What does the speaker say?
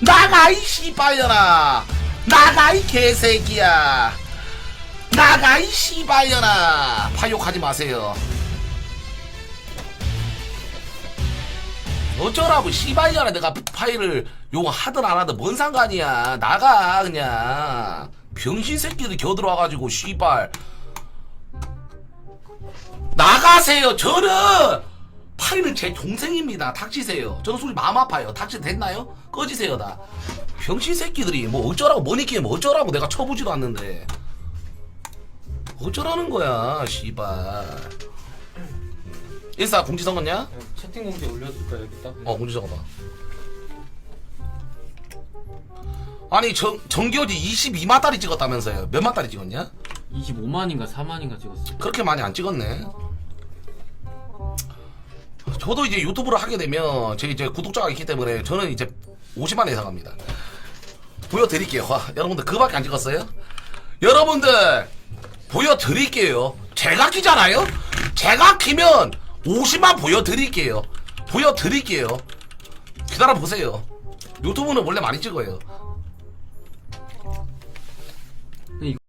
나가 이 씨발년아. 나가 이 개새끼야. 나가 이 씨발년아. 파욕하지 마세요. 어쩌라고 씨발년아. 내가 파일을 요거 하든 안 하든 뭔 상관이야. 나가 그냥. 병신 새끼들 겨들어와가지고 씨발. 나가세요 저는 파일은 제 동생입니다 닥치세요 저는 솔직히 마음 아파요 닥치 됐나요? 꺼지세요 다 병신 새끼들이 뭐 어쩌라고 머니게임 뭐 어쩌라고 내가 쳐보지도 않는데 어쩌라는 거야 씨발 일사 공지선 거냐? 채팅 공지 올려줄까 여기다? 어 공지 적어봐 아니 정, 정기어지 22마따리 찍었다면서요 몇 마따리 찍었냐? 25만인가 4만인가 찍었어. 그렇게 많이 안 찍었네. 저도 이제 유튜브를 하게 되면 제 이제 구독자가 있기 때문에 저는 이제 50만 예상합니다. 보여드릴게요. 와, 여러분들 그밖에 안 찍었어요? 여러분들 보여드릴게요. 제가 키잖아요. 제가 키면 50만 보여드릴게요. 보여드릴게요. 기다려 보세요. 유튜브는 원래 많이 찍어요.